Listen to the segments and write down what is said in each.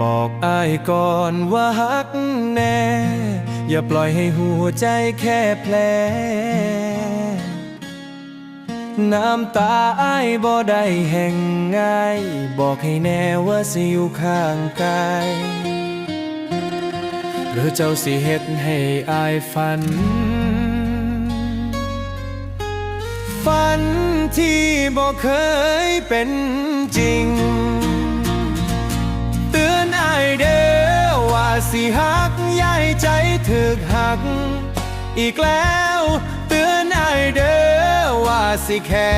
บอกอายก่อนว่าฮักแน่ อย่าปล่อยให้หัวใจแค่แผล น้ำตาอายบ่ได้แห่งง่าย บอกให้แน่ว่าสิอยู่ข้างกายหรือเจ้าสิเฮ็ดให้อายฝัน ฝันที่บ่เคยเป็นจริง หักย้ายใจถึกหัก อีกแล้วเตือนไอเด้อว่าสิแค่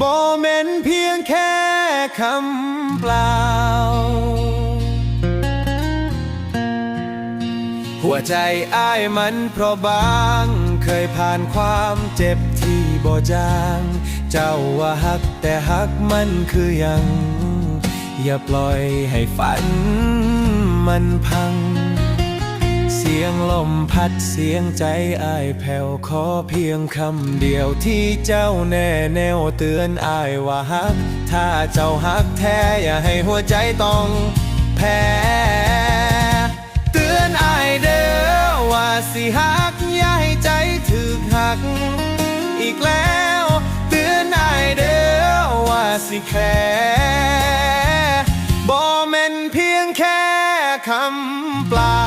บ่แม่นเพียงแค่คำเปล่า หัวใจอ้ายมันเพราะบางเคยผ่านความเจ็บที่บ่จาง เจ้าว่าฮักแต่ฮักมันคือยัง อย่าปล่อยให้ฝัน มันพัง เสียงลมพัดเสียงใจอ้ายแผ่วขอเพียงคำเดียวที่เจ้าแน่แนวเตือนอ้ายว่าฮัก ถ้าเจ้าฮักแท้อย่าให้หัวใจต้องแพ้เตือนอายเด้อว่าสิหักอย่าให้ใจถึกหัก อีกแล้ว เตือนอายเด้อว่าสิแค่ คำปลา